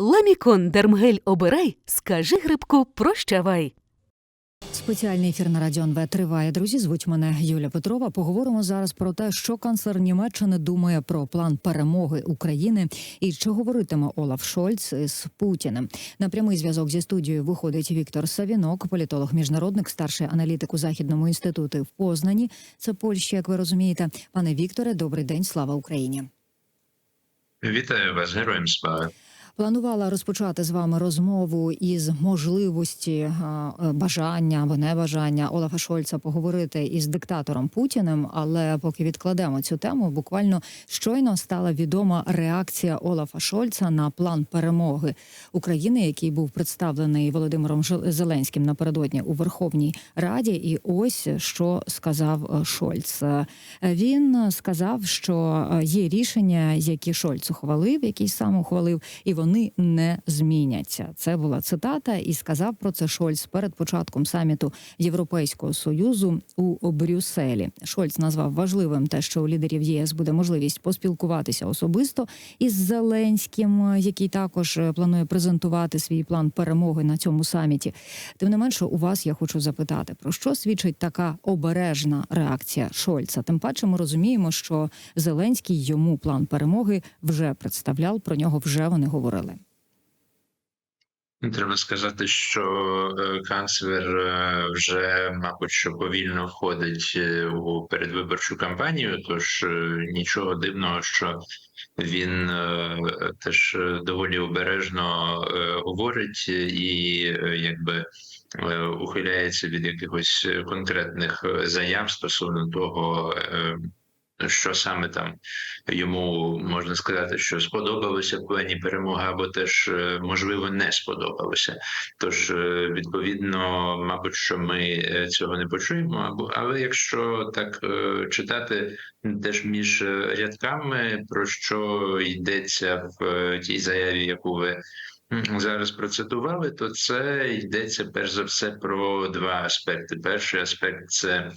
Ламікон Дермгель обирай, скажи грибку прощавай. Спеціальний ефір на Радіо НВ триває. Друзі, звуть мене Юля Петрова. Поговоримо зараз про те, що канцлер Німеччини думає про план перемоги України і що говоритиме Олаф Шольц з Путіним. На прямий зв'язок зі студією виходить Віктор Савінок, політолог, міжнародник, старший аналітик у західному інституті в Познані. Це Польща, як ви розумієте. Пане Вікторе, добрий день, слава Україні. Вітаю вас, героям слава. Планувала розпочати з вами розмову із можливості е, бажання або небажання Олафа Шольца поговорити із диктатором Путіним. Але поки відкладемо цю тему, буквально щойно стала відома реакція Олафа Шольца на план перемоги України, який був представлений Володимиром Зеленським напередодні у Верховній Раді. І ось що сказав е, Шольц. Е, Він сказав, що е, є рішення, які Шольц ухвалив, які сам ухвалив, і вони не зміняться. Це була цитата, і сказав про це Шольц перед початком саміту Європейського союзу у Брюсселі. Шольц назвав важливим те, що у лідерів ЄС буде можливість поспілкуватися особисто із Зеленським, який також е, планує презентувати свій план перемоги на цьому саміті. Тим не менше, у вас я хочу запитати, про що свідчить така обережна реакція Шольца? Тим паче, ми розуміємо, що Зеленський йому план перемоги вже представляв. Про нього вже вони говорили. Треба сказати, що е, канцлер е, вже, мабуть, що повільно входить е, у передвиборчу кампанію, тож нічого дивного, що він теж доволі обережно говорить і якби ухиляється від якихось конкретних заяв стосовно того. Що саме там йому можна сказати, що сподобалося в плані перемоги, або теж е, можливо не сподобалося. Тож, е, відповідно, мабуть, що ми е, цього не почуємо. Або але якщо так читати теж між рядками, про що йдеться в тій заяві, яку ви зараз процитували, то це йдеться перш за все про два аспекти. Перший аспект це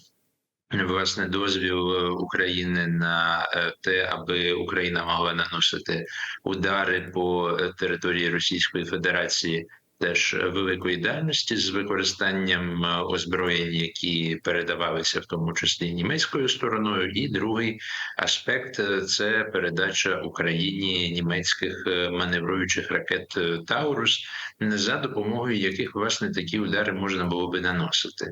власне дозвіл е, України на е, те, аби Україна могла наносити удари по е, території Російської Федерації. Теж великої дальності з використанням е, озброєнь, які передавалися в тому числі німецькою стороною, і другий аспект е, це передача Україні німецьких е, маневруючих ракет Таурус, за допомогою яких власне такі удари можна було би наносити.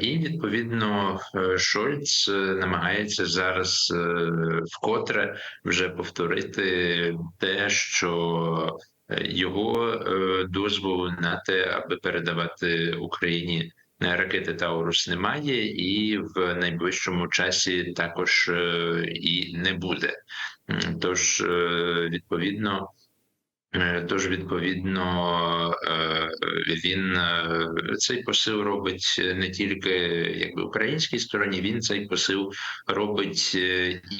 І відповідно Шольц намагається зараз вкотре вже повторити те, що його е, дозволу на те, аби передавати Україні е, ракети Таурус немає, і в найближчому часі також е, і не буде. Тож, е, відповідно. Е, Тож, відповідно, е, він е, цей посил робить не тільки якби українській стороні, він цей посил робить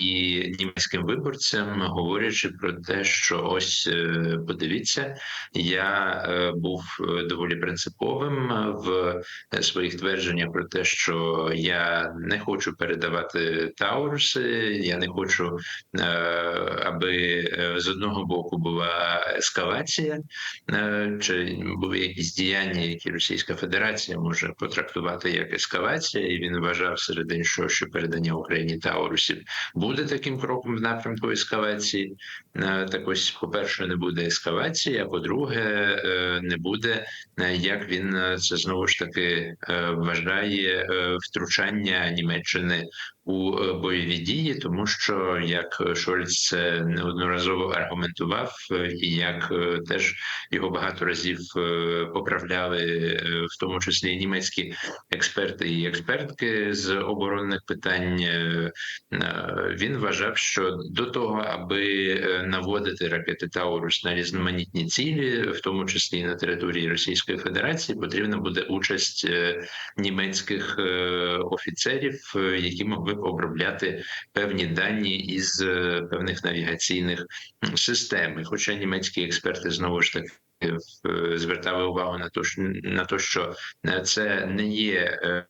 і німецьким виборцям, говорячи про те, що ось подивіться, я був доволі принциповим в своїх твердженнях про те, що я не хочу передавати Тауруси, я не хочу, аби з одного боку була ескалація, е, чи були якісь діяння, які Російська Федерація може потрактувати як ескалація, і він вважав серед іншого, що передання Україні Таурусів буде таким кроком в напрямку ескалації. Е, Так ось, по-перше, не буде ескалації, а по-друге, е, не буде, як він це знову ж таки вважає втручання Німеччини у е, бойові дії, тому що як Шольц неодноразово аргументував, е, і як е, теж його багато разів е, поправляли, е, в тому числі німецькі експерти і експертки з оборонних питань. е, е, Він вважав, що до того, аби е, наводити ракети Таурус на різноманітні цілі, в тому числі на території Російської Федерації, потрібна буде участь е, німецьких е, офіцерів, е, які могли обробляти певні дані із е, певних навігаційних систем. Хоча німецькі експерти знову ж таки. е, Звертали увагу на те, на то, що е, це не є е, е,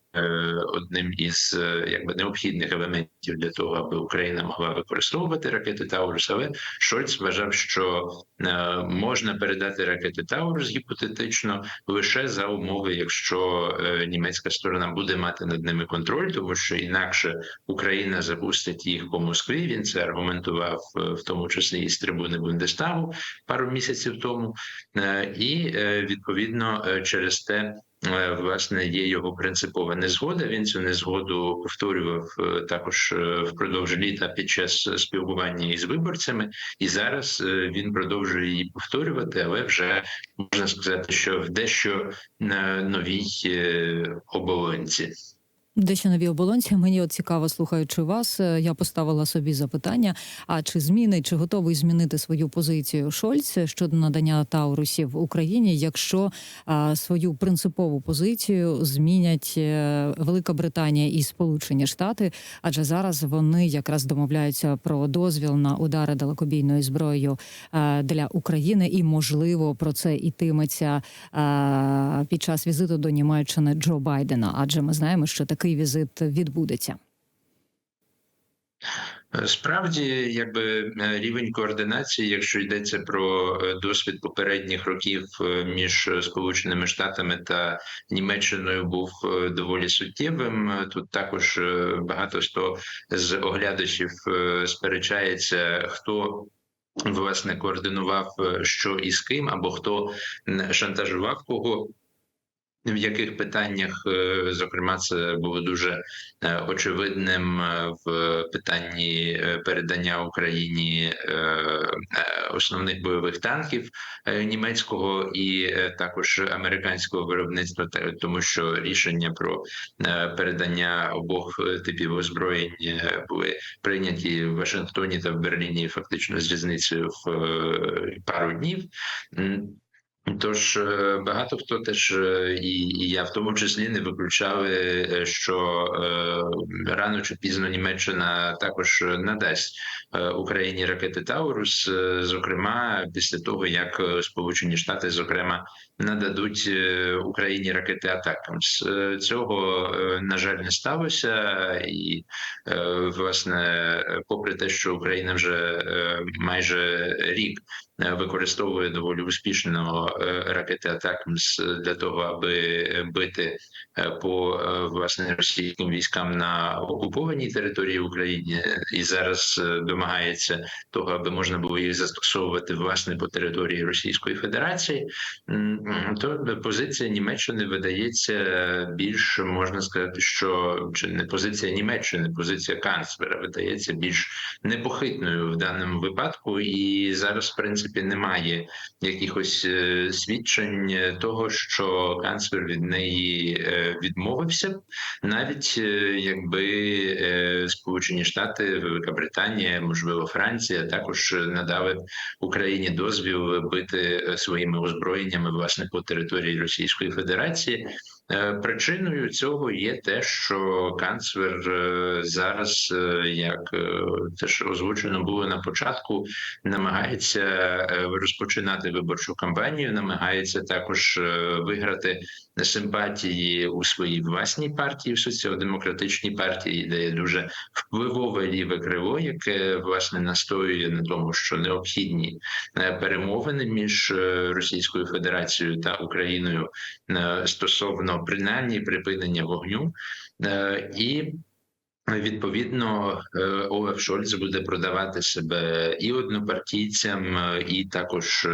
одним із е, якби необхідних елементів для того, аби Україна могла використовувати ракети Таурус. Але Шольц вважав, що е, можна передати ракети Таурус гіпотетично лише за умови, якщо е, німецька сторона буде мати над ними контроль, тому що інакше Україна запустить їх по Москві. Він це аргументував е, в тому числі і з трибуни Бундестагу пару місяців тому, Е, і е, відповідно е, через те. Е, Власне, є його принципова незгода. Він цю незгоду повторював е, також е, впродовж літа під час спілкування із виборцями, і зараз він продовжує її повторювати, але вже можна сказати, що в дещо на новій оболонці. Дещо нові оболонці. Мені от цікаво, слухаючи вас, е, я поставила собі запитання: а чи змінить, чи готовий змінити свою позицію Шольц щодо надання Таурусів Україні, якщо а, свою принципову позицію змінять е, Велика Британія і Сполучені Штати? Адже зараз вони якраз домовляються про дозвіл на удари далекобійною зброєю е, для України, і можливо про це йтиметься е, під час візиту до Німеччини Джо Байдена. Адже ми знаємо, що такий візит відбудеться. Справді, якби е, рівень координації, якщо йдеться про е, досвід попередніх років е, між Сполученими Штатами та Німеччиною, був доволі суттєвим. Тут також багато хто з оглядачів сперечається, хто. Власне, координував що і з ким, або хто шантажував кого в яких питаннях, е, зокрема, це було дуже е, очевидним е, в питанні передання Україні основних бойових танків німецького і також американського виробництва, тому що рішення про передання обох типів озброєнь були прийняті в Вашингтоні та в Берліні фактично з різницею в пару днів. Тож е, багато хто теж е, і, і я в тому числі не виключали, е, що е, рано чи пізно Німеччина також надасть Україні ракети Таурус, зокрема після того як Сполучені Штати, зокрема, нададуть е, Україні ракети Атакамс. Е, Цього е, на жаль не сталося, і власне, попри те, що Україна вже майже рік використовує доволі успішно ракети Атакамс для того, аби бити по власне російським військам на окупованій території України, і зараз домагається того, аби можна було їх застосовувати власне по території Російської Федерації. То позиція Німеччини видається більш можна сказати, що чи не позиція Німеччини, позиція канцлера видається більш непохитною в даному випадку, і зараз, в принципі, немає якихось е, свідчень того, що канцлер від неї е, відмовився, навіть е, якби е, Сполучені Штати, Велика Британія, можливо, Франція також надали Україні дозвіл бити е, своїми озброєннями власне по території Російської Федерації. Е, Причиною цього є те, що канцлер е, зараз, е, як теж озвучено було на початку, намагається розпочинати виборчу кампанію, намагається також виграти симпатії у своїй власній партії, в соціал-демократичній партії, де є дуже впливове ліве крило, яке власне настоює на тому, що необхідні перемовини між Російською Федерацією та Україною стосовно принаймні припинення вогню Е, і. Відповідно, е, Олаф Шольц буде продавати себе і однопартійцям, е, і також е,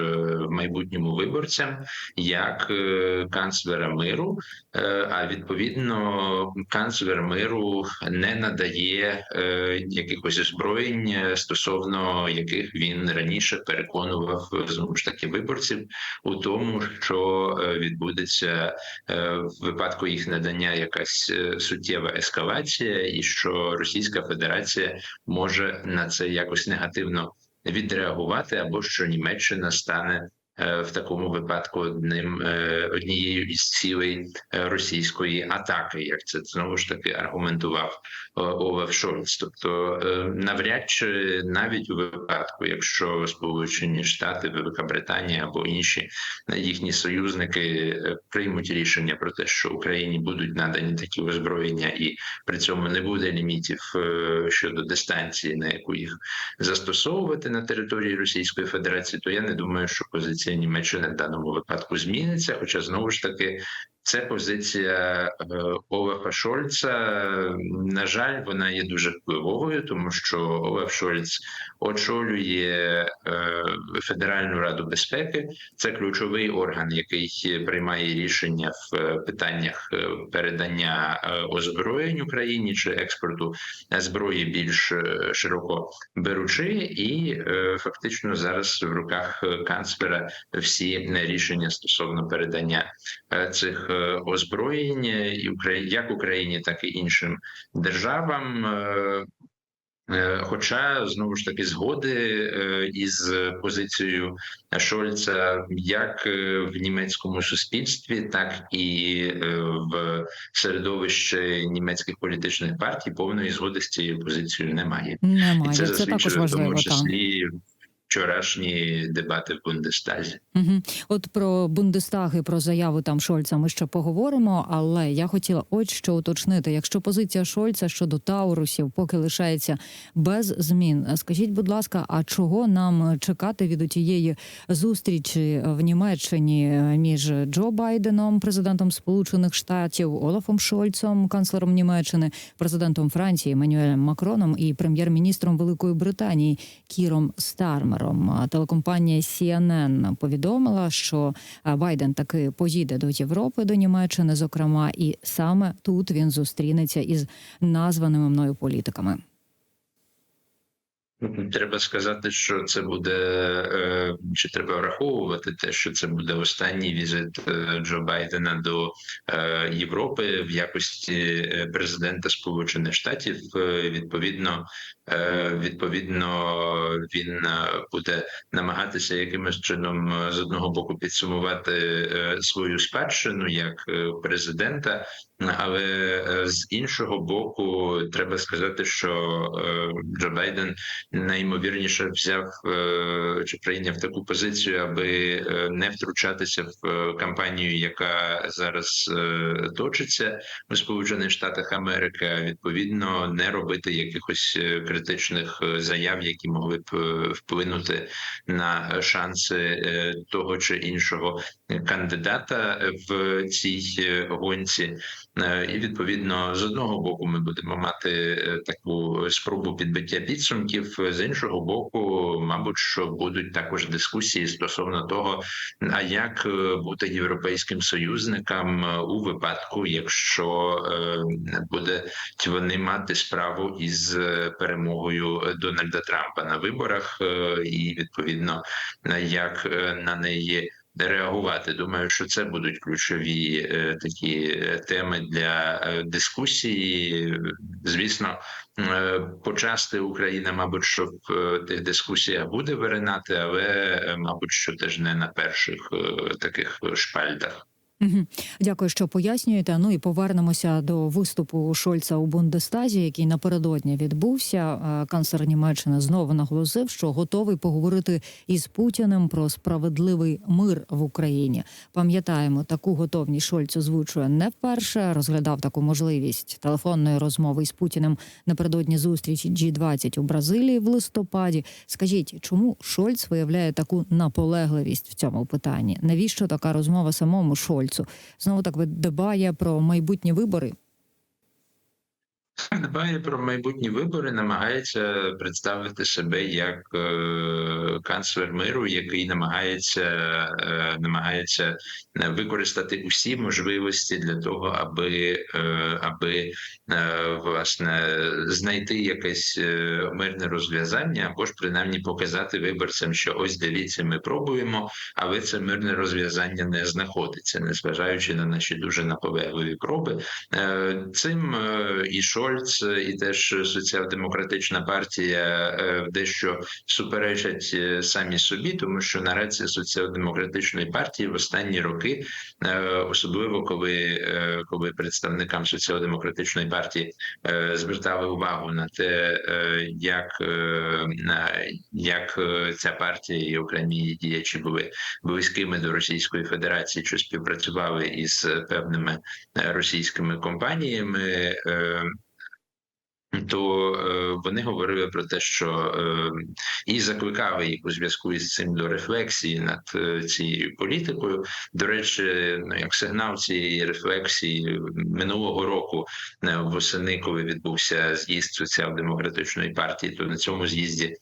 в майбутньому виборцям як е, канцлера миру. Е, А відповідно, канцлер миру не надає е, якихось озброєнь, е, стосовно яких він раніше переконував е, знову ж таки виборців у тому, що е, відбудеться е, в випадку їх надання якась е, суттєва ескалація, і що Російська Федерація може на це якось негативно відреагувати, або що Німеччина стане е, в такому випадку одним е, однією із цілей е, російської атаки, як це знову ж таки аргументував е, Шольц. Тобто, е, навряд чи навіть у випадку, якщо Сполучені Штати, Велика Британія або інші е, їхні союзники приймуть рішення про те, що Україні будуть надані такі озброєння, і при цьому не буде лімітів щодо дистанції, на яку їх застосовувати на території Російської Федерації, то я не думаю, що позиція Німеччини в даному випадку зміниться. Хоча знову ж таки. Це позиція е, Олафа Шольца. На жаль, вона є дуже впливовою, тому що Олаф Шольц очолює е, Федеральну раду безпеки. Це ключовий орган, який приймає рішення в е, питаннях передання озброєнь Україні чи експорту зброї більш широко беручи, і фактично зараз в руках канцлера всі рішення стосовно передання цих е, озброєнь е, і як Україні, так і іншим державам. е, Е, Хоча знову ж таки згоди із позицією Шольца як в німецькому суспільстві, так і в середовищі німецьких політичних партій повної згоди з цією позицією немає. І це Це, також в важливо. тому числі вчорашні дебати в Бундестазі. Угу. От про Бундестаг і про заяву там Шольца ми ще поговоримо. Але я хотіла ось що уточнити: якщо позиція Шольца щодо Таурусів поки лишається без змін, скажіть, будь ласка, а чого нам чекати від тієї зустрічі в Німеччині між Джо Байденом, президентом Сполучених Штатів, Олафом Шольцом, канцлером Німеччини, президентом Франції Еммануелем Макроном і прем'єр-міністром Великої Британії Кіром Стармером? А Телекомпанія CNN повідомила, що Байден таки поїде до Європи, до Німеччини, зокрема, і саме тут він зустрінеться із названими мною політиками. Треба сказати, що це буде е, чи треба враховувати те, що це буде останній візит е, Джо Байдена до е, Європи в якості президента Сполучених Штатів. Відповідно, відповідно, він е, буде намагатися якимось чином е, з одного боку підсумувати е, свою спадщину як е, президента. Але е, з іншого боку, треба сказати, що е, Джо Байден найімовірніше взяв е, чи прийняв таку позицію, аби е, не втручатися в е, кампанію, яка зараз е, точиться у Сполучених Штатах Америки, а відповідно не робити якихось е, критичних е, заяв, які могли б е, вплинути на шанси е, того чи іншого кандидата в цій е, гонці. Е, І відповідно з одного боку ми будемо мати е, таку спробу підбиття підсумків. З іншого боку, мабуть, що будуть також дискусії стосовно того, а як бути європейським союзникам у випадку, якщо буде вони мати справу із перемогою Дональда Трампа на виборах, і відповідно як на неї реагувати. Думаю, що це будуть ключові е, такі е, теми для е, дискусії. Звісно, почасти Україна, мабуть, що в тих дискусіях буде виринати, але мабуть, що теж не на перших таких шпальдах. Дякую, що пояснюєте. Ну і повернемося до виступу Шольца у Бундестазі, який напередодні відбувся. Е, Канцлер Німеччини знову наголосив, що готовий поговорити із Путіним про справедливий мир в Україні. Пам'ятаємо, таку готовність Шольц озвучує не вперше. Розглядав таку можливість телефонної розмови із Путіним напередодні зустрічі G20 у Бразилії в листопаді. Скажіть, чому Шольц виявляє таку наполегливість в цьому питанні? Навіщо така розмова самому Шольцу? Знову так дебає про майбутні вибори. Дбає про майбутні вибори, намагається представити себе як е, канцлер миру, який намагається е, намагається е, використати усі можливості для того, аби аби власне знайти якесь мирне розв'язання, або ж принаймні показати виборцям, що ось дивіться, ми пробуємо, але це мирне розв'язання не знаходиться, незважаючи на наші дуже наполегливі проби. Цим е, і Шольц Шольц і теж соціал-демократична партія е, дещо суперечать е, самі собі, тому що нарація соціал-демократичної партії в останні роки, е, особливо коли, е, коли представникам соціал-демократичної партії е, звертали увагу на те, е, як, е, як е, ця партія і окремі діячі були близькими до Російської Федерації, що співпрацювали із певними е, російськими компаніями. То е, вони говорили про те, що е, і закликали їх у зв'язку із цим до рефлексії над е, цією політикою. До речі, ну як сигнал цієї рефлексії минулого року восени, коли відбувся з'їзд соціал-демократичної партії, то на цьому з'їзді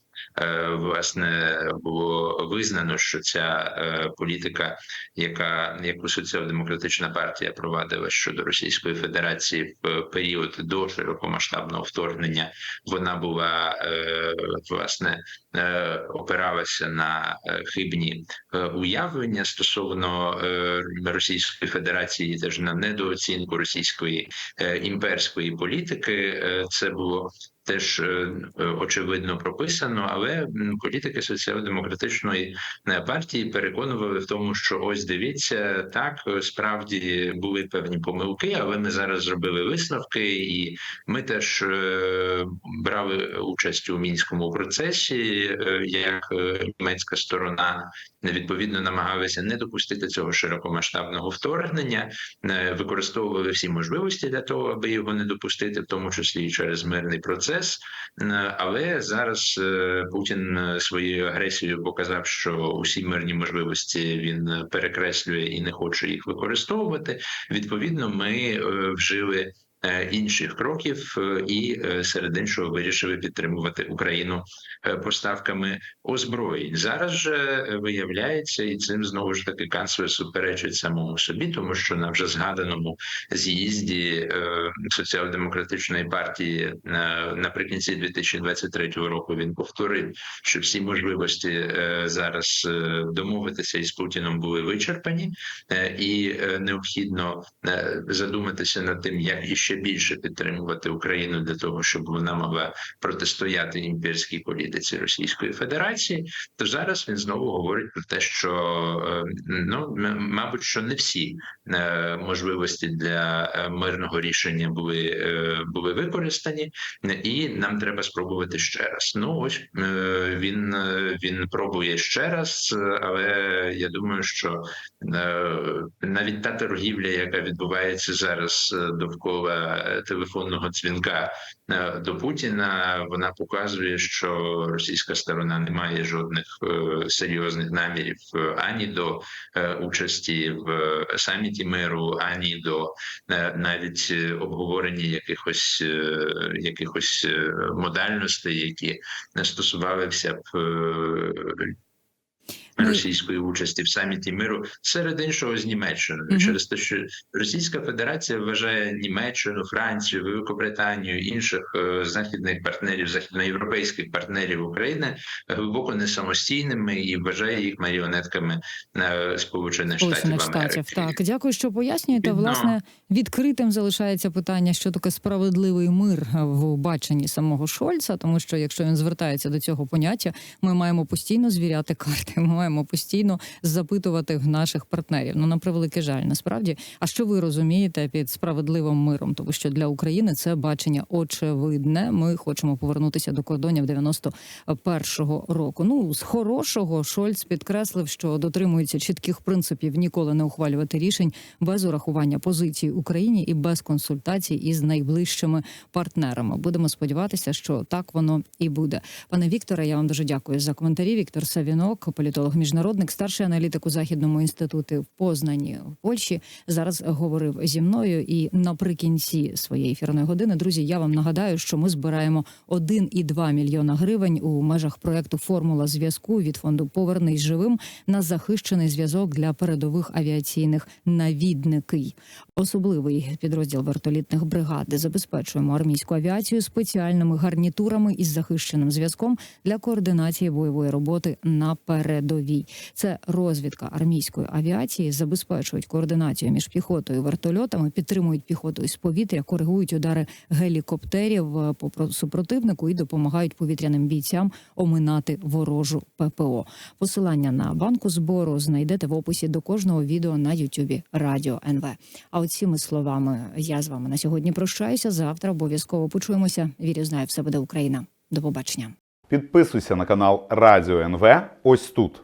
власне було визнано, що ця е, політика, яка яку соціал-демократична партія провадила щодо Російської Федерації в період до широкомасштабного вторгнення, вона була е, власне е, опиралася на е, хибні е, уявлення стосовно е, Російської Федерації, теж на недооцінку російської е, імперської політики. Е, Це було теж е, очевидно прописано, але політики соціал-демократичної е, партії переконували в тому, що ось дивіться, так е, справді були певні помилки, але ми зараз зробили висновки, і ми теж е, брали участь у мінському процесі, е, як е, німецька сторона відповідно намагалися не допустити цього широкомасштабного вторгнення, е, використовували всі можливості для того, аби його не допустити, в тому числі і через мирний процес. Е, Але зараз е, Путін своєю агресією показав, що усі мирні можливості він перекреслює і не хоче їх використовувати. Відповідно, ми вжили. Е, Інших кроків е, і е, серед іншого вирішили підтримувати Україну поставками озброєнь. Зараз же виявляється, і цим знову ж таки канцлер суперечить самому собі, тому що на вже згаданому з'їзді соціал-демократичної партії наприкінці 2023 року він повторив, що всі можливості зараз домовитися із Путіном були вичерпані, і необхідно задуматися над тим, як іще більше підтримувати Україну для того, щоб вона могла протистояти імперській політиці Російської Федерації. То зараз він знову говорить про те, що е, ну мабуть, що не всі е, можливості для е, мирного рішення були, були використані, і нам треба спробувати ще раз. Ну ось він, він пробує ще раз, але я думаю, що навіть та торгівля, яка відбувається зараз довкола телефонного дзвінка е, до Путіна, вона показує, що російська сторона не має жодних е, серйозних намірів е, ані до участі в саміті миру, ані до навіть обговорення якихось якихось модальностей, які не стосувалися б російської участі в саміті миру серед іншого з Німеччиною Мгм. через те, що Російська Федерація вважає Німеччину, Францію, Великобританію інших е, західних партнерів, західноєвропейських партнерів України глибоко не самостійними і вважає їх маріонетками е, Сполучених Штатів Штатів. Так, дякую, що пояснюєте. Власне, відкритим залишається питання, що таке справедливий мир в баченні самого Шольца, тому що якщо він звертається до цього поняття, ми маємо постійно звіряти карти. Ми маємо постійно запитувати в наших партнерів. Ну на превеликий жаль, насправді. А що ви розумієте під справедливим миром? Тому що для України це бачення очевидне. Ми хочемо повернутися до кордонів 91-го року. Ну з хорошого Шольц підкреслив, що дотримується чітких принципів ніколи не ухвалювати рішень без урахування позиції Україні і без консультацій із найближчими партнерами. Будемо сподіватися, що так воно і буде. Пане Вікторе, я вам дуже дякую за коментарі. Віктор Савінок, політолог міжнародник, старший аналітик у західному інституті в Познані в Польщі. Зараз говорив зі мною. І наприкінці своєї ефірної години, друзі, я вам нагадаю, що ми збираємо 1,2 мільйона гривень у межах проекту Формула зв'язку від фонду Повернись живим на захищений зв'язок для передових авіаційних навідників. Особливий підрозділ вертолітних бригад, забезпечуємо армійську авіацію спеціальними гарнітурами із захищеним зв'язком для координації бойової роботи на передовій. Передовій. Це розвідка армійської авіації, забезпечують координацію між піхотою і вертольотами, підтримують піхоту із повітря, коригують удари гелікоптерів е, по про- супротивнику і допомагають повітряним бійцям оминати ворожу ППО. Посилання на банку збору знайдете в описі до кожного відео на Ютубі Радіо НВ. А от цими словами я з вами на сьогодні прощаюся. Завтра обов'язково почуємося. Вірю, знаю, все буде Україна. До побачення. Підписуйся на канал Радіо НВ ось тут.